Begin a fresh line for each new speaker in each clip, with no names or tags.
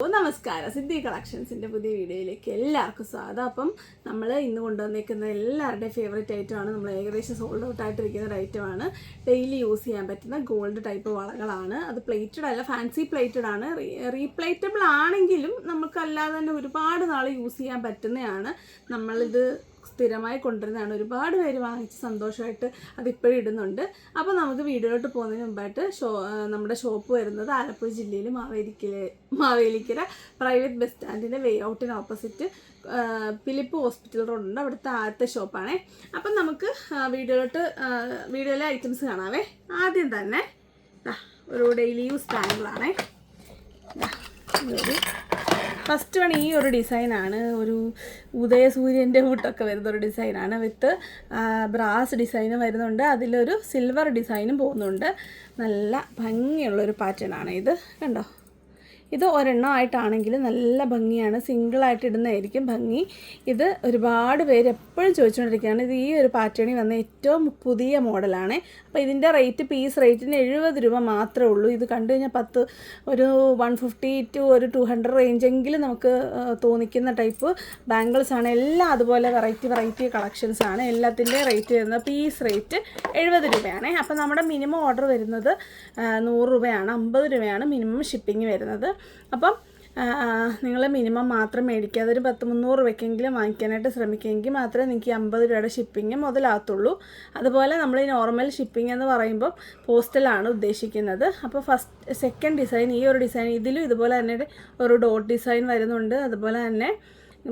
അപ്പോൾ നമസ്കാരം. സിദ്ധി കളക്ഷൻസിന്റെ പുതിയ വീഡിയോയിലേക്ക് എല്ലാവർക്കും സ്വാഗതം. അപ്പം നമ്മൾ ഇന്ന് കൊണ്ടുവന്നേക്കുന്ന എല്ലാവരുടെയും ഫേവറേറ്റ് ഐറ്റമാണ് നമ്മൾ ഏകദേശം സോൾഡ് ഔട്ട് ആയിട്ടിരിക്കുന്ന ഒരു ഐറ്റമാണ് ഡെയിലി യൂസ് ചെയ്യാൻ പറ്റുന്ന ഗോൾഡ് ടൈപ്പ് വളകളാണ്. അത് പ്ലേറ്റഡ് അല്ല ഫാൻസി പ്ലേറ്റഡ് ആണ്. റീപ്ലേറ്റബിൾ ആണെങ്കിലും നമുക്ക് അല്ലാതെ തന്നെ ഒരുപാട് നാൾ യൂസ് ചെയ്യാൻ പറ്റുന്നതാണ്. നമ്മളിത് സ്ഥിരമായി കൊണ്ടുവരുന്നതാണ്. ഒരുപാട് പേര് വാങ്ങിച്ച് സന്തോഷമായിട്ട് അതിപ്പോഴും ഇടുന്നുണ്ട്. അപ്പോൾ നമുക്ക് വീഡിയോയിലോട്ട് പോകുന്നതിന് മുമ്പായിട്ട് ഷോ നമ്മുടെ ഷോപ്പ് വരുന്നത് ആലപ്പുഴ ജില്ലയിൽ മാവേലിക്കര മാവേലിക്കര പ്രൈവറ്റ് ബസ് സ്റ്റാൻഡിന്റെ വേ ഔട്ടിന് ഓപ്പോസിറ്റ് ഫിലിപ്പ് ഹോസ്പിറ്റൽ റോഡുണ്ട് അവിടുത്തെ ആദ്യത്തെ ഷോപ്പാണേ. അപ്പം നമുക്ക് വീടുകളിലോട്ട് വീഡിയോയിലെ ഐറ്റംസ് കാണാവേ. ആദ്യം തന്നെ ഒരു ഡെയിലി യൂസ് സ്റ്റാൻഡുകളാണേ ഫസ്റ്റ് വൺ ഈ ഒരു ഡിസൈനാണ് ഒരു ഉദയസൂര്യന്റെ കൂട്ടൊക്കെ വരുന്ന ഒരു ഡിസൈനാണ് വിത്ത് ബ്രാസ് ഡിസൈനും വരുന്നുണ്ട്. അതിലൊരു സിൽവർ ഡിസൈനും പോകുന്നുണ്ട്. നല്ല ഭംഗിയുള്ളൊരു പാറ്റേൺ ആണ് ഇത്. കണ്ടോ? ഇത് ഒരെണ്ണം ആയിട്ടാണെങ്കിൽ നല്ല ഭംഗിയാണ്. സിംഗിളായിട്ട് ഇടുന്നതായിരിക്കും ഭംഗി. ഇത് ഒരുപാട് പേര് എപ്പോഴും ചോദിച്ചുകൊണ്ടിരിക്കുകയാണ് ഇത് ഈ ഒരു പാറ്റേണിൽ വന്ന ഏറ്റവും പുതിയ മോഡലാണ്. അപ്പോൾ ഇതിന്റെ റേറ്റ് പീസ് റേറ്റിന് എഴുപത് രൂപ മാത്രമേ ഉള്ളൂ. ഇത് കണ്ടു കഴിഞ്ഞാൽ പത്ത് ഒരു വൺ ഫിഫ്റ്റി ടു ഒരു ടു ഹൺഡ്രഡ് റേഞ്ചെങ്കിലും നമുക്ക് തോന്നിക്കുന്ന ടൈപ്പ് ബാംഗിൾസ് ആണ്. എല്ലാം അതുപോലെ വെറൈറ്റി വെറൈറ്റി കളക്ഷൻസ് ആണ്. എല്ലാത്തിന്റെ റേറ്റ് വരുന്നത് പീസ് റേറ്റ് എഴുപത് രൂപയാണ്. അപ്പോൾ നമ്മുടെ മിനിമം ഓർഡർ വരുന്നത് നൂറ് രൂപയാണ് അമ്പത് രൂപയാണ് മിനിമം ഷിപ്പിംഗ് വരുന്നത്. അപ്പം നിങ്ങൾ മിനിമം മാത്രം മേടിക്കാതെ ഒരു പത്ത് മുന്നൂറ് രൂപയ്ക്കെങ്കിലും വാങ്ങിക്കാനായിട്ട് ശ്രമിക്കുമെങ്കിൽ മാത്രമേ നിങ്ങൾക്ക് അമ്പത് രൂപയുടെ ഷിപ്പിംഗ് മുതലാകത്തുള്ളൂ. അതുപോലെ നമ്മൾ ഈ നോർമൽ ഷിപ്പിംഗ് എന്ന് പറയുമ്പോൾ പോസ്റ്റലാണ് ഉദ്ദേശിക്കുന്നത്. അപ്പോൾ ഫസ്റ്റ് സെക്കൻഡ് ഡിസൈൻ ഈ ഒരു ഡിസൈൻ ഇതിലും ഇതുപോലെ തന്നെ ഒരു ഡോട്ട് ഡിസൈൻ വരുന്നുണ്ട്. അതുപോലെ തന്നെ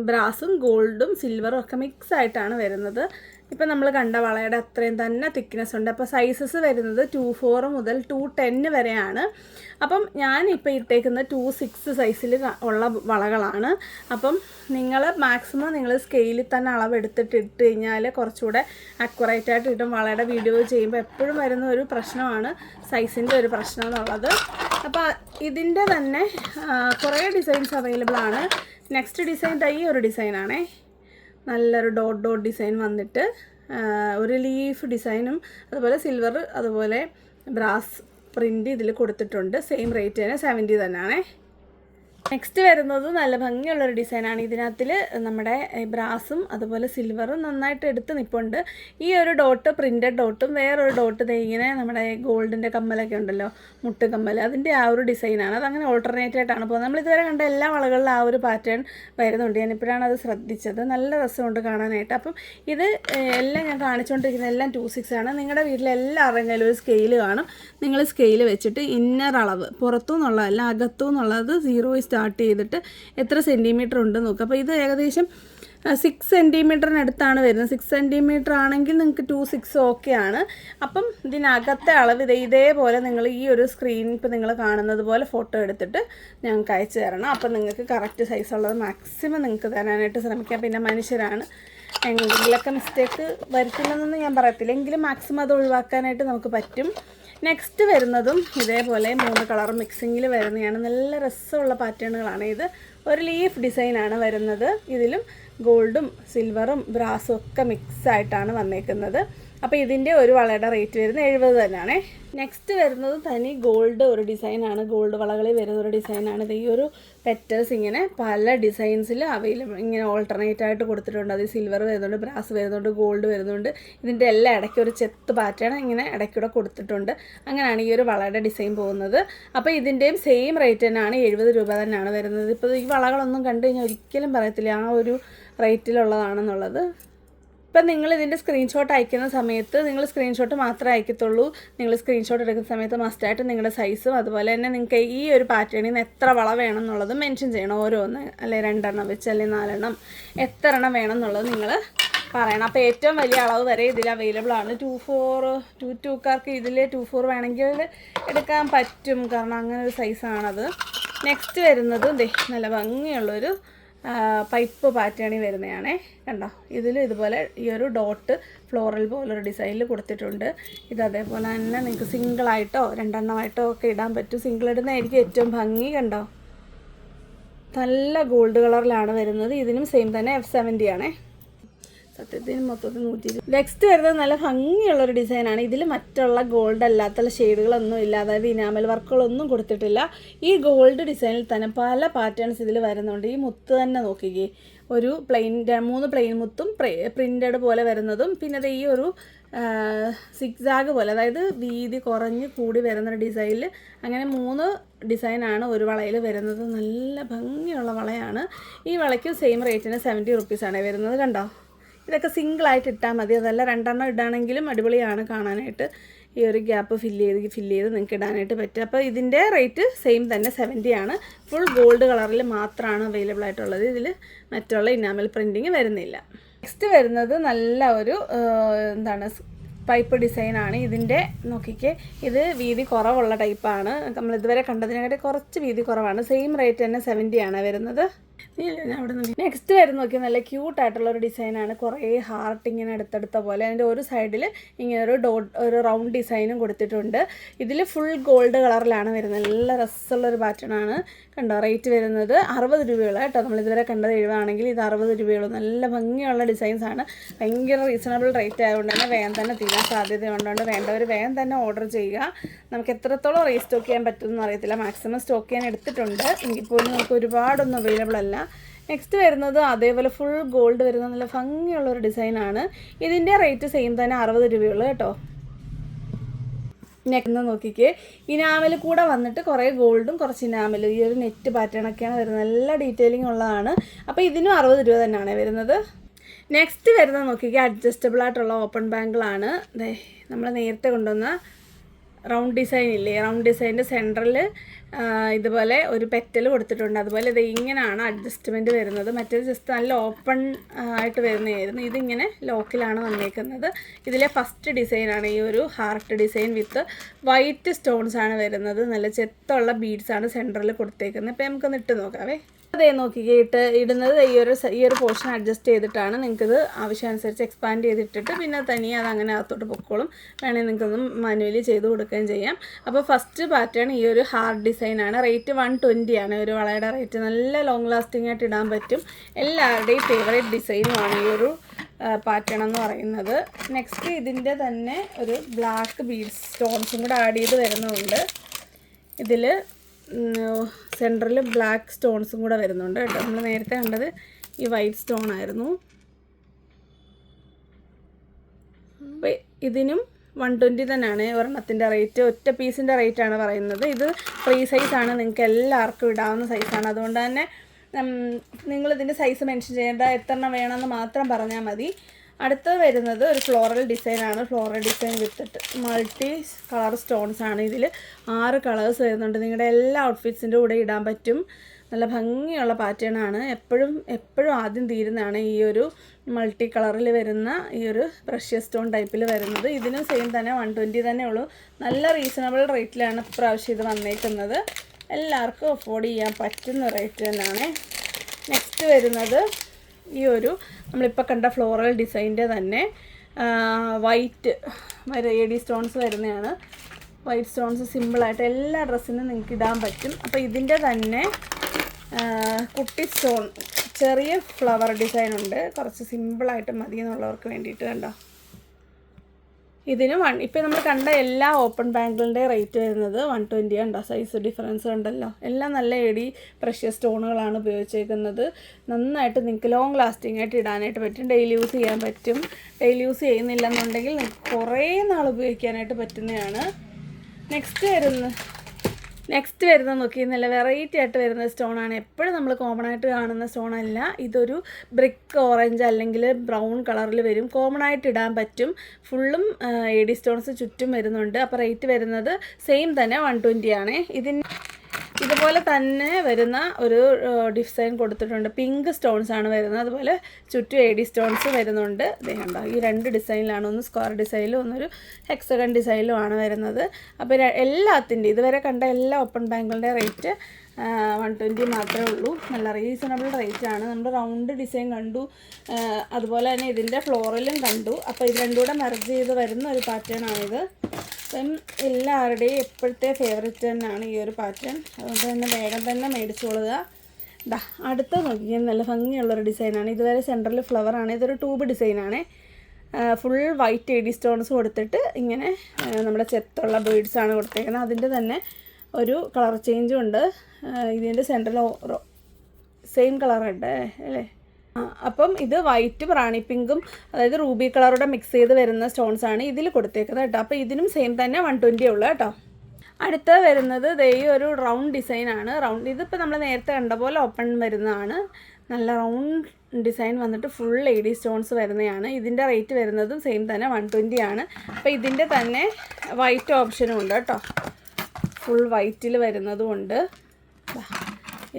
ബ്രാസും ഗോൾഡും സിൽവറും ഒക്കെ മിക്സ് ആയിട്ടാണ് വരുന്നത്. ഇപ്പം നമ്മൾ കണ്ട വളയുടെ അത്രയും തന്നെ തിക്നെസ് ഉണ്ട്. അപ്പോൾ സൈസസ് വരുന്നത് ടു ഫോർ മുതൽ ടു ടെന്ന് വരെയാണ്. അപ്പം ഞാൻ ഇപ്പോൾ ഇട്ടേക്കുന്ന ടു സിക്സ് സൈസിൽ ഉള്ള വളകളാണ്. അപ്പം നിങ്ങൾ മാക്സിമം നിങ്ങൾ സ്കെയിലിൽ തന്നെ അളവെടുത്തിട്ട് ഇട്ട് കഴിഞ്ഞാൽ കുറച്ചുകൂടെ അക്യുറേറ്റ് ആയിട്ട് ഇടും. വളയുടെ വീഡിയോ ചെയ്യുമ്പോൾ എപ്പോഴും വരുന്ന ഒരു പ്രശ്നമാണ് സൈസിന്റെ ഒരു പ്രശ്നം എന്നുള്ളത്. അപ്പോൾ ഇതിന്റെ തന്നെ കുറേ ഡിസൈൻസ് അവൈലബിൾ ആണ്. നെക്സ്റ്റ് ഡിസൈൻ തൈ ഒരു ഡിസൈനാണേ നല്ലൊരു ഡോട്ട് ഡോട്ട് ഡിസൈൻ വന്നിട്ട് ഒരു ലീഫ് ഡിസൈനും അതുപോലെ സിൽവർ അതുപോലെ ബ്രാസ് പ്രിന്റ് ഇതിൽ കൊടുത്തിട്ടുണ്ട്. സെയിം റേറ്റ് തന്നെ സെവന്റി തന്നെയാണേ നെക്സ്റ്റ് വരുന്നത് നല്ല ഭംഗിയുള്ളൊരു ഡിസൈനാണ് ഇതിനകത്തിൽ നമ്മുടെ ബ്രാസും അതുപോലെ സിൽവറും നന്നായിട്ട് എടുത്ത് നിൽപ്പുണ്ട് ഈ ഒരു ഡോട്ട് പ്രിന്റഡ് ഡോട്ടും വേറൊരു ഡോട്ട് ഇങ്ങനെ നമ്മുടെ ഗോൾഡിന്റെ കമ്മലൊക്കെ ഉണ്ടല്ലോ മുട്ട് കമ്മൽ അതിന്റെ ആ ഒരു ഡിസൈനാണ് അതങ്ങനെ ഓൾട്ടർനേറ്റ് ആയിട്ടാണ് പോകുന്നത്. നമ്മൾ ഇതുവരെ കണ്ട എല്ലാ വളകളിലും ആ ഒരു പാറ്റേൺ വരുന്നുണ്ട്. ഞാനിപ്പോഴാണ് അത് ശ്രദ്ധിച്ചത്. നല്ല രസമുണ്ട് കാണാനായിട്ട്. അപ്പം ഇത് എല്ലാം ഞാൻ കാണിച്ചുകൊണ്ടിരിക്കുന്ന എല്ലാം ടു സിക്സ് ആണ്. നിങ്ങളുടെ വീട്ടിലെ എല്ലാവരുടെയും കയ്യിലും ഒരു സ്കെയിൽ കാണും. നിങ്ങൾ സ്കെയിൽ വെച്ചിട്ട് ഇന്നർ അളവ് പുറത്തു നിന്നുള്ളതല്ല അകത്തു നിന്നുള്ളത് സീറോയിൽ സ്റ്റാർട്ട് ചെയ്തിട്ട് എത്ര സെന്റിമീറ്റർ ഉണ്ട് നോക്കുക അപ്പോൾ ഇത് ഏകദേശം സിക്സ് സെന്റിമീറ്ററിനടുത്താണ് വരുന്നത്. സിക്സ് സെന്റിമീറ്റർ ആണെങ്കിൽ നിങ്ങൾക്ക് ടു സിക്സ് ഓക്കെ ആണ്. അപ്പം ഇതിനകത്തെ അളവ് ഇത് ഇതേപോലെ നിങ്ങൾ ഈ ഒരു സ്ക്രീൻ ഇപ്പോൾ നിങ്ങൾ കാണുന്നത് പോലെ ഫോട്ടോ എടുത്തിട്ട് ഞങ്ങൾക്ക് അയച്ചു തരണം. അപ്പം നിങ്ങൾക്ക് കറക്റ്റ് സൈസ് ഉള്ളത് മാക്സിമം നിങ്ങൾക്ക് തരാനായിട്ട് ശ്രമിക്കാം. പിന്നെ മനുഷ്യരാണ്. എന്തെങ്കിലുമൊക്കെ മിസ്റ്റേക്ക് വരുത്തില്ലെന്നൊന്നും ഞാൻ പറയത്തില്ല. എങ്കിലും മാക്സിമം അത് ഒഴിവാക്കാനായിട്ട് നമുക്ക് പറ്റും. നെക്സ്റ്റ് വരുന്നതും ഇതേപോലെ മൂന്ന് കളർ മിക്സിങ്ങിൽ വരുന്നതാണ്. നല്ല രസമുള്ള പാറ്റേണുകളാണ് ഇത്. ഒരു ലീഫ് ഡിസൈനാണ് വരുന്നത്. ഇതിലും ഗോൾഡും സിൽവറും ബ്രാസും ഒക്കെ മിക്സ് ആയിട്ടാണ് വന്നേക്കുന്നത്. അപ്പോൾ ഇതിന്റെ ഒരു വളയുടെ റേറ്റ് വരുന്നത് എഴുപത് തന്നെയാണ്. നെക്സ്റ്റ് വരുന്നത് തനി ഗോൾഡ് ഒരു ഡിസൈനാണ് ഗോൾഡ് വളകളിൽ വരുന്ന ഒരു ഡിസൈനാണ് ഇത് ഈ ഒരു പെറ്റൽസ് ഇങ്ങനെ പല ഡിസൈൻസിൽ അവൈലബിൾ ഇങ്ങനെ ഓൾട്ടർനേറ്റ് ആയിട്ട് കൊടുത്തിട്ടുണ്ട്. അത് സിൽവർ വരുന്നുണ്ട് ബ്രാസ് വരുന്നുണ്ട് ഗോൾഡ് വരുന്നുണ്ട്. ഇതിന്റെ എല്ലാം ഇടയ്ക്ക് ഒരു ചെത്ത് പാറ്റേൺ ഇങ്ങനെ ഇടയ്ക്കൂടെ കൊടുത്തിട്ടുണ്ട്. അങ്ങനെയാണ് ഈ ഒരു വളയുടെ ഡിസൈൻ പോകുന്നത്. അപ്പോൾ ഇതിന്റെയും സെയിം റേറ്റ് തന്നെയാണ്. എഴുപത് രൂപ തന്നെയാണ് വരുന്നത്. ഇപ്പോൾ ഈ വളകളൊന്നും കണ്ടു കഴിഞ്ഞാൽ ഒരിക്കലും പറയത്തില്ല ആ ഒരു റേറ്റിലുള്ളതാണെന്നുള്ളത് ഇപ്പം നിങ്ങൾ ഇതിന്റെ സ്ക്രീൻഷോട്ട് അയക്കുന്ന സമയത്ത് നിങ്ങൾ സ്ക്രീൻഷോട്ട് മാത്രമേ അയക്കത്തുള്ളൂ. നിങ്ങൾ സ്ക്രീൻഷോട്ട് എടുക്കുന്ന സമയത്ത് മസ്റ്റായിട്ട് നിങ്ങളുടെ സൈസും അതുപോലെ തന്നെ നിങ്ങൾക്ക് ഈ ഒരു പാറ്റേണിൽ നിന്ന് എത്ര വള വേണം എന്നുള്ളത് മെൻഷൻ ചെയ്യണം. ഓരോന്ന് അല്ലെ രണ്ടെണ്ണം വെച്ച് അല്ലെങ്കിൽ നാലെണ്ണം എത്ര എണ്ണം വേണം എന്നുള്ളത് നിങ്ങൾ പറയണം. അപ്പോൾ ഏറ്റവും വലിയ അളവ് വരെ ഇതിൽ അവൈലബിൾ ആണ്. ടു ഫോർ ടു ടൂക്കാർക്ക് ഇതിൽ ടു ഫോർ വേണമെങ്കിൽ എടുക്കാൻ പറ്റും. കാരണം അങ്ങനെ ഒരു സൈസാണത് നെക്സ്റ്റ് വരുന്നത് ദേ നല്ല ഭംഗിയുള്ളൊരു പൈപ്പ് പാറ്റേണിൽ വരുന്നതാണേ. കണ്ടോ? ഇതിൽ ഇതുപോലെ ഈ ഒരു ഡോട്ട് ഫ്ലോറൽ പോലൊരു ഡിസൈനിൽ കൊടുത്തിട്ടുണ്ട്. ഇത് അതേപോലെ തന്നെ നിങ്ങൾക്ക് സിംഗിളായിട്ടോ രണ്ടെണ്ണമായിട്ടോ ഒക്കെ ഇടാൻ പറ്റും. സിംഗിൾ ഇടുന്നതായിരിക്കും ഏറ്റവും ഭംഗി കണ്ടോ? നല്ല ഗോൾഡ് കളറിലാണ് വരുന്നത്. ഇതിനും സെയിം തന്നെ എഫ് സെവന്റി ആണേ. സത്യത്തിന് മൊത്തത്തിൽ നൂറ്റി ഇരുപത് നെക്സ്റ്റ് വരുന്നത് നല്ല ഭംഗിയുള്ള ഒരു ഡിസൈനാണ് ഇതിൽ മറ്റുള്ള ഗോൾഡ് അല്ലാത്ത ഷെയ്ഡുകളൊന്നും ഇല്ല. അതായത് ഇനാമൽ വർക്കുകളൊന്നും കൊടുത്തിട്ടില്ല. ഈ ഗോൾഡ് ഡിസൈനിൽ തന്നെ പല പാറ്റേൺസ് ഇതിൽ വരുന്നുണ്ട്. ഈ മുത്ത് തന്നെ നോക്കിക്കേ. ഒരു പ്ലെയിൻ മൂന്ന് പ്ലെയിൻ മുത്തും പ്രിന്റഡ് പോലെ വരുന്നതും പിന്നെ അത് ഈ ഒരു സിക്സാഗ് പോലെ അതായത് വീതി കുറഞ്ഞ് കൂടി വരുന്ന ഡിസൈനിൽ അങ്ങനെ മൂന്ന് ഡിസൈനാണ് ഒരു വളയിൽ വരുന്നത്. നല്ല ഭംഗിയുള്ള വളയാണ്. ഈ വളയ്ക്ക് സെയിം റേറ്റിന് സെവന്റി റുപ്പീസാണ് വരുന്നത്. കണ്ടോ? ഇതൊക്കെ സിംഗിളായിട്ട് ഇട്ടാൽ മതി. അതല്ല രണ്ടെണ്ണം ഇടാണെങ്കിലും അടിപൊളിയാണ് കാണാനായിട്ട്. ഈ ഒരു ഗ്യാപ്പ് ഫില്ല് ചെയ്ത് ഫില്ല് ചെയ്ത് നിങ്ങൾക്ക് ഇടാനായിട്ട് പറ്റും. അപ്പോൾ ഇതിന്റെ റേറ്റ് സെയിം തന്നെ സെവന്റി ആണ്. ഫുൾ ഗോൾഡ് കളറിൽ മാത്രമാണ് അവൈലബിൾ ആയിട്ടുള്ളത്. ഇതിൽ മറ്റുള്ള ഇനാമൽ പ്രിന്റിങ് വരുന്നില്ല. നെക്സ്റ്റ് വരുന്നത് നല്ല ഒരു എന്താണ് പൈപ്പ് ഡിസൈനാണ് ഇതിന്റെ നോക്കിക്കേ ഇത് വീതി കുറവുള്ള ടൈപ്പാണ് നമ്മൾ ഇതുവരെ കണ്ടതിനെക്കാട്ടി കുറച്ച് വീതി കുറവാണ്. സെയിം റേറ്റ് തന്നെ സെവന്റി ആണ് വരുന്നത്. നെക്സ്റ്റ് വരുന്ന നോക്കി നല്ല ക്യൂട്ട് ആയിട്ടുള്ള ഒരു ഡിസൈനാണ് കുറേ ഹാർട്ട് ഇങ്ങനെ അടുത്തടുത്ത പോലെ. അതിന്റെ ഒരു സൈഡിൽ ഇങ്ങനെ ഒരു ഡോട്ട് ഒരു റൗണ്ട് ഡിസൈനും കൊടുത്തിട്ടുണ്ട്. ഇതിൽ ഫുൾ ഗോൾഡ് കളറിലാണ് വരുന്നത്. നല്ല രസമുള്ള ഒരു പാറ്റേൺ ആണ്. കണ്ടോ റേറ്റ് വരുന്നത് അറുപത് രൂപയുള്ള കേട്ടോ. നമ്മൾ ഇതുവരെ കണ്ടത് എഴുതുകയാണെങ്കിൽ ഇത് അറുപത് രൂപയുള്ളൂ. നല്ല ഭംഗിയുള്ള ഡിസൈൻസ് ആണ്. ഭയങ്കര റീസണബിൾ റേറ്റ് ആയതുകൊണ്ട് തന്നെ വേഗം തന്നെ തീരാൻ സാധ്യതയുള്ളതുകൊണ്ട് വേണ്ടവർ വേഗം തന്നെ ഓർഡർ ചെയ്യുക. നമുക്ക് എത്രത്തോളം റീസ്റ്റോക്ക് ചെയ്യാൻ പറ്റുമെന്ന് അറിയത്തില്ല. മാക്സിമം സ്റ്റോക്ക് ചെയ്യാൻ എടുത്തിട്ടുണ്ട്. എങ്കിൽ പോലും നമുക്ക് ഒരുപാടൊന്നും അവൈലബിൾ അല്ല. നെക്സ്റ്റ് വരുന്നത് അതേപോലെ ഫുൾ ഗോൾഡ് വരുന്ന നല്ല ഭംഗിയുള്ള ഒരു ഡിസൈനാണ് ഇതിന്റെ റേറ്റ് സെയിം തന്നെ അറുപത് രൂപയുള്ളൂ കേട്ടോ. നെക്കെന്ന് നോക്കിക്കേ. ഇനാമൽ കൂടെ വന്നിട്ട് കുറേ ഗോൾഡും കുറച്ച് ഇനാമലും ഈ ഒരു നെറ്റ് പാറ്റേൺ പാറ്റേണൊക്കെയാണ് വരുന്നത്. നല്ല ഡീറ്റെയിലിംഗ് ഉള്ളതാണ്. അപ്പോൾ ഇതിനും അറുപത് രൂപ തന്നെയാണ് വരുന്നത്. നെക്സ്റ്റ് വരുന്നത് നോക്കിക്കേ. അഡ്ജസ്റ്റബിൾ ആയിട്ടുള്ള ഓപ്പൺ ബാങ്കിളാണ് നമ്മൾ നേരത്തെ കൊണ്ടുവന്ന റൗണ്ട് ഡിസൈൻ ഇല്ലേ? റൗണ്ട് ഡിസൈന്റെ സെന്ററിൽ ഇതുപോലെ ഒരു പെറ്റൽ കൊടുത്തിട്ടുണ്ട്. അതുപോലെ ഇത് ഇങ്ങനെയാണ് അഡ്ജസ്റ്റ്മെന്റ് വരുന്നത്. മറ്റേത് ജസ്റ്റ് നല്ല ഓപ്പൺ ആയിട്ട് വരുന്നതായിരുന്നു. ഇതിങ്ങനെ ലോക്കിലാണ് വന്നേക്കുന്നത്. ഇതിലെ ഫസ്റ്റ് ഡിസൈനാണ് ഈ ഒരു heart design with white stones ആണ് വരുന്നത്. നല്ല ചെത്തുള്ള ബീഡ്സ് ആണ് സെന്ററിൽ കൊടുത്തേക്കുന്നത്. ഇപ്പം നമുക്കൊന്ന് ഇട്ട് നോക്കാവേ. അതേ നോക്കിയിട്ട് ഇടുന്നത് ഈ ഒരു ഈ ഒരു പോർഷൻ അഡ്ജസ്റ്റ് ചെയ്തിട്ടാണ് നിങ്ങൾക്കിത് ആവശ്യാനുസരിച്ച് എക്സ്പാൻഡ് ചെയ്തിട്ടിട്ട് പിന്നെ തനിയെ അത് അങ്ങനെ അകത്തോട്ട് പൊക്കോളും. വേണമെങ്കിൽ നിങ്ങൾക്കൊന്ന് മാനുവലി ചെയ്ത് കൊടുക്കുകയും ചെയ്യാം. അപ്പോൾ ഫസ്റ്റ് പാറ്റേൺ ഈ ഒരു ഹാർഡ് ഡിസൈനാണ് റേറ്റ് വൺ ട്വന്റി ആണ്. ഒരു വളയുടെ റേറ്റ് നല്ല ലോങ് ലാസ്റ്റിംഗ് ആയിട്ട് ഇടാൻ പറ്റും. എല്ലാവരുടെയും ഫേവറേറ്റ് ഡിസൈനുമാണ് ഈ ഒരു പാറ്റേൺ എന്ന് പറയുന്നത്. നെക്സ്റ്റ് ഇതിന്റെ തന്നെ ഒരു ബ്ലാക്ക് ബീഡ്സ് സ്റ്റോൺസും കൂടെ ആഡ് ചെയ്ത് വരുന്നുണ്ട്. ഇതിൽ സെന്ററിൽ ബ്ലാക്ക് സ്റ്റോൺസും കൂടെ വരുന്നുണ്ട് കേട്ടോ. നമ്മൾ നേരത്തെ കണ്ടത് ഈ വൈറ്റ് സ്റ്റോൺ ആയിരുന്നു. ഇതിനും വൺ ട്വന്റി തന്നെയാണ്. ഒരെണ്ണത്തിന്റെ റേറ്റ് ഒറ്റ പീസിന്റെ റേറ്റ് ആണ് പറയുന്നത്. ഇത് ഫ്രീ സൈസാണ് നിങ്ങൾക്ക് എല്ലാവർക്കും ഇടാവുന്ന സൈസാണ് അതുകൊണ്ട് തന്നെ നിങ്ങളിതിന്റെ സൈസ് മെൻഷൻ ചെയ്യേണ്ട എത്ര എണ്ണം വേണമെന്ന് മാത്രം പറഞ്ഞാൽ മതി. അടുത്തത് വരുന്നത് ഒരു ഫ്ലോറൽ ഡിസൈനാണ് ഫ്ലോറൽ ഡിസൈൻ വിത്തിട്ട് മൾട്ടി കളർ സ്റ്റോൺസ് ആണ് ഇതിൽ. ആറ് കളേഴ്സ് വരുന്നുണ്ട്. നിങ്ങളുടെ എല്ലാ ഔട്ട്ഫിറ്റ്സിന്റെ കൂടെ ഇടാൻ പറ്റും. നല്ല ഭംഗിയുള്ള പാറ്റേൺ ആണ്. എപ്പോഴും എപ്പോഴും ആദ്യം തീരുന്നതാണ് ഈ ഒരു മൾട്ടി കളറിൽ വരുന്ന ഈ ഒരു പ്രഷ്യ സ്റ്റോൺ ടൈപ്പിൽ വരുന്നത്. ഇതിനും സെയിം തന്നെ വൺ ട്വന്റി തന്നെ ഉള്ളൂ. നല്ല റീസണബിൾ റേറ്റിലാണ് ഇപ്രാവശ്യം ഇത് വന്നേക്കുന്നത്. എല്ലാവർക്കും അഫോർഡ് ചെയ്യാൻ പറ്റുന്ന റേറ്റ് തന്നെയാണ്. നെക്സ്റ്റ് വരുന്നത് ഈ ഒരു നമ്മളിപ്പോൾ കണ്ട ഫ്ലോറൽ ഡിസൈന്റെ തന്നെ വൈറ്റ് എ ഡി സ്റ്റോൺസ് വരുന്നതാണ്. വൈറ്റ് സ്റ്റോൺസ് സിമ്പിളായിട്ട് എല്ലാ ഡ്രസ്സിനും നിങ്ങൾക്ക് ഇടാൻ പറ്റും. അപ്പോൾ ഇതിന്റെ തന്നെ കുട്ടി സ്റ്റോൺ ചെറിയ ഫ്ലവർ ഡിസൈൻ ഉണ്ട്. കുറച്ച് സിമ്പിളായിട്ട് മതി എന്നുള്ളവർക്ക് വേണ്ടിയിട്ട് കണ്ടോ? ഇതിന് വൺ ഇപ്പം നമ്മൾ കണ്ട എല്ലാ ഓപ്പൺ ബാങ്കിളിന്റെ റേറ്റ് വരുന്നത് വൺ ട്വന്റി ഉണ്ടോ സൈസ് ഡിഫറൻസ് ഉണ്ടല്ലോ എല്ലാം നല്ല എടി പ്രഷ്യസ് സ്റ്റോണുകളാണ് ഉപയോഗിച്ചേക്കുന്നത്. നന്നായിട്ട് നിങ്ങൾക്ക് ലോങ് ലാസ്റ്റിംഗ് ആയിട്ട് ഇടാനായിട്ട് പറ്റും. ഡെയിലി യൂസ് ചെയ്യാൻ പറ്റും. ഡെയിലി യൂസ് ചെയ്യുന്നില്ലെന്നുണ്ടെങ്കിൽ നിങ്ങൾക്ക് കുറേ നാൾ ഉപയോഗിക്കാനായിട്ട് പറ്റുന്നതാണ്. നെക്സ്റ്റ് വരുന്ന. നെക്സ്റ്റ് വരുന്ന നോക്കി നല്ല വെറൈറ്റി ആയിട്ട് വരുന്ന സ്റ്റോൺ ആണ്. എപ്പോഴും നമ്മൾ കോമൺ ആയിട്ട് കാണുന്ന സ്റ്റോൺ അല്ല. ഇതൊരു ബ്രിക്ക് ഓറഞ്ച് അല്ലെങ്കിൽ ബ്രൗൺ കളറിൽ വരും. കോമൺ ആയിട്ട് ഇടാൻ പറ്റും. ഫുള്ളും എ ഡി സ്റ്റോൺസ് ചുറ്റും വരുന്നുണ്ട്. അപ്പോൾ റേറ്റ് വരുന്നത് സെയിം തന്നെ വൺ ട്വന്റി ആണ്. ഇതിന് ഇതുപോലെ തന്നെ വരുന്ന ഒരു ഡിസൈൻ കൊടുത്തിട്ടുണ്ട്. പിങ്ക് സ്റ്റോൺസ് ആണ് വരുന്നത്. അതുപോലെ ചുറ്റും എ ഡി സ്റ്റോൺസ് വരുന്നുണ്ട്. ദേ കണ്ടോ ഈ രണ്ട് ഡിസൈനിലാണ് ഒന്ന് സ്ക്വയർ ഡിസൈനിലും ഒന്നൊരു ഹെക്സഗൺ ഡിസൈനിലും ആണ് വരുന്നത്. അപ്പോൾ എല്ലാത്തിന്റെ ഇതുവരെ കണ്ട എല്ലാ ഓപ്പൺ ബാങ്കുകളുടെ റേറ്റ് വൺ ട്വന്റി മാത്രമേ ഉള്ളൂ. നല്ല റീസണബിൾ റേറ്റ് ആണ്. നമ്മൾ റൗണ്ട് ഡിസൈൻ കണ്ടു. അതുപോലെ തന്നെ ഇതിന്റെ ഫ്ലോറലും കണ്ടു. അപ്പോൾ ഇത് രണ്ടും കൂടെ മെർജ് ചെയ്ത് വരുന്ന ഒരു പാറ്റേൺ ആണിത്. അപ്പം എല്ലാവരുടെയും എപ്പോഴത്തെ ഫേവറേറ്റ് തന്നെയാണ് ഈ ഒരു പാറ്റേൺ അതുകൊണ്ട് തന്നെ വേഗം തന്നെ മേടിച്ചോളുക ദാ അടുത്ത നോക്കിയാൽ നല്ല ഭംഗിയുള്ളൊരു ഡിസൈനാണ് ഇതുവരെ സെന്ററിൽ ഫ്ലവറാണ് ഇതൊരു ട്യൂബ് ഡിസൈനാണ് ഫുൾ വൈറ്റ് എഡി സ്റ്റോൺസ് കൊടുത്തിട്ട് ഇങ്ങനെ നമ്മുടെ ചെത്തുള്ള ബേഡ്സാണ് കൊടുത്തേക്കുന്നത്. അതിന്റെ തന്നെ ഒരു കളർ ചേഞ്ചും ഉണ്ട്. ഇതിന്റെ സെന്ററിൽ സെയിം കളർ ഉണ്ട് അല്ലേ? അപ്പം ഇത് വൈറ്റ് റാണി പിങ്കും അതായത് റൂബി കളറോടെ മിക്സ് ചെയ്ത് വരുന്ന സ്റ്റോൺസ് ആണ് ഇതിൽ കൊടുത്തേക്കുന്നത് കേട്ടോ. അപ്പോൾ ഇതിനും സെയിം തന്നെ വൺ ട്വന്റി ഉള്ളു കേട്ടോ. അടുത്ത വരുന്നത് ദേ ഒരു റൗണ്ട് ഡിസൈൻ ആണ്. റൗണ്ട് ഇതിപ്പോൾ നമ്മൾ നേരത്തെ കണ്ട പോലെ ഓപ്പൺ വരുന്നതാണ്. നല്ല റൗണ്ട് ഡിസൈൻ വന്നിട്ട് ഫുൾ ലേഡി സ്റ്റോൺസ് വരുന്നതാണ് ഇതിന്റെ റേറ്റ് വരുന്നതും സെയിം തന്നെ വൺ ട്വന്റി ആണ്. അപ്പോൾ ഇതിന്റെ തന്നെ വൈറ്റ് ഓപ്ഷനും ഉണ്ട് കേട്ടോ. ഫുൾ വൈറ്റിൽ വരുന്നതുകൊണ്ട്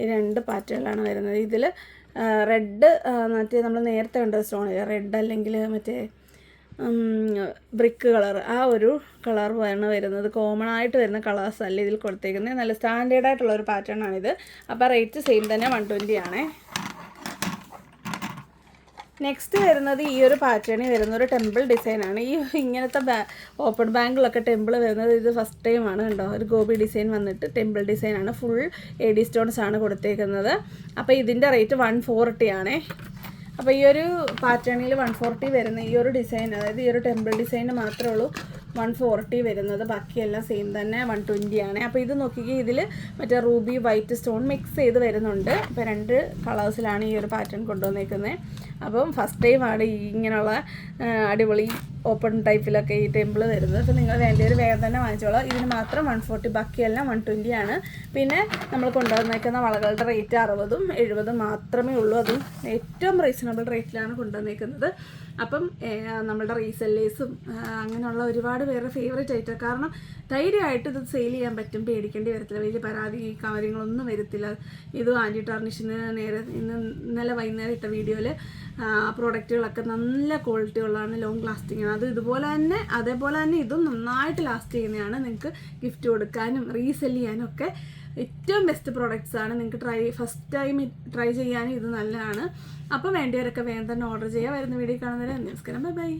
ഈ രണ്ട് പാറ്റേണിലാണ് വരുന്നത്. ഇതിൽ റെഡ് മറ്റേ നമ്മൾ നേരത്തെ കണ്ട സ്റ്റോൺ റെഡ് അല്ലെങ്കിൽ മറ്റേ ബ്രിക്ക് കളർ ആ ഒരു കളർ ആണ് വരുന്നത്. കോമൺ ആയിട്ട് വരുന്ന കളേഴ്സ് അല്ല ഇതിൽ കൊടുത്തേക്കുന്നത്. നല്ല സ്റ്റാൻഡേർഡ് ആയിട്ടുള്ള ഒരു പാറ്റേൺ ആണിത് അപ്പോൾ റേറ്റ് സെയിം തന്നെ വൺ ട്വന്റി ആണേ. നെക്സ്റ്റ് വരുന്നത് ഈ ഒരു പാറ്റേണിൽ വരുന്ന ഒരു ടെമ്പിൾ ഡിസൈനാണ് ഈ ഇങ്ങനത്തെ ബാ ഓപ്പൺ ബാങ്കിലൊക്കെ ടെമ്പിൾ വരുന്നത് ഇത് ഫസ്റ്റ് ടൈമാണ് കണ്ടോ? ഒരു ഗോപി ഡിസൈൻ വന്നിട്ട് ടെമ്പിൾ ഡിസൈനാണ് ഫുൾ എ ഡി സ്റ്റോൺസ് ആണ് കൊടുത്തേക്കുന്നത്. അപ്പോൾ ഇതിന്റെ റേറ്റ് വൺ ഫോർട്ടി ആണേ. അപ്പോൾ ഈ ഒരു പാറ്റേണിൽ വൺ ഫോർട്ടി വരുന്ന ഈ ഒരു ഡിസൈൻ അതായത് ഈ ഒരു ടെമ്പിൾ ഡിസൈന് മാത്രമേ ഉള്ളൂ. വൺ ഫോർട്ടി വരുന്നത്. ബാക്കിയെല്ലാം സെയിം തന്നെ വൺ ട്വന്റി ആണ്. അപ്പോൾ ഇത് നോക്കിക്കേ ഇതിൽ മറ്റേ റൂബി വൈറ്റ് സ്റ്റോൺ മിക്സ് ചെയ്ത് വരുന്നുണ്ട്. അപ്പോൾ രണ്ട് കളേഴ്സിലാണ് ഈ ഒരു പാറ്റേൺ കൊണ്ടുവന്നേക്കുന്നത് അപ്പം ഫസ്റ്റ് ടൈമാണ് ഈ ഇങ്ങനെയുള്ള അടിപൊളി ഓപ്പൺ ടൈപ്പിലൊക്കെ ഈ ടെമ്പിൾ വരുന്നത്. അപ്പോൾ നിങ്ങൾ വേണ്ടിയൊരു വേഗം തന്നെ വാങ്ങിച്ചോളാം. ഇതിന് മാത്രം വൺ ഫോർട്ടി ബാക്കിയെല്ലാം വൺ ട്വന്റി ആണ്. പിന്നെ നമ്മൾ കൊണ്ടുവന്നേക്കുന്ന വളകളുടെ റേറ്റ് അറുപതും എഴുപതും മാത്രമേ ഉള്ളൂ. അതും ഏറ്റവും റീസണബിൾ റേറ്റിലാണ് കൊണ്ടുവന്നേക്കുന്നത്. അപ്പം നമ്മളുടെ റീസെല്ലേഴ്സും അങ്ങനെയുള്ള ഒരുപാട് പേരുടെ ഫേവറേറ്റ് ഐറ്റം കാരണം ധൈര്യമായിട്ട് ഇത് സെയിൽ ചെയ്യാൻ പറ്റും. പേടിക്കേണ്ടി വരത്തില്ല. വലിയ പരാതി കാര്യങ്ങളൊന്നും വരത്തില്ല. ഇത് ആന്റി ടാർണിഷിന് നേരെ ഇന്ന് ഇന്നലെ വൈകുന്നേരം ഇട്ട വീഡിയോയിൽ പ്രോഡക്റ്റുകളൊക്കെ നല്ല ക്വാളിറ്റി ഉള്ളതാണ്. ലോങ് ലാസ്റ്റിംഗ് ആണ്. അത് ഇതുപോലെ തന്നെ അതേപോലെ തന്നെ ഇതും നന്നായിട്ട് ലാസ്റ്റ് ചെയ്യുന്നതാണ്. നിങ്ങൾക്ക് ഗിഫ്റ്റ് കൊടുക്കാനും റീസെൽ ചെയ്യാനും ഒക്കെ ഏറ്റവും ബെസ്റ്റ് പ്രോഡക്റ്റ്സ് ആണ്. നിങ്ങൾക്ക് ട്രൈ ഫസ്റ്റ് ടൈം ട്രൈ ചെയ്യാനും ഇത് നല്ലതാണ്. അപ്പോൾ വേണ്ടിയവരൊക്കെ വേഗം തന്നെ ഓർഡർ ചെയ്യുക. വരുന്ന വീഡിയോ കാണുന്നവരെ നമസ്കാരം. Bye bye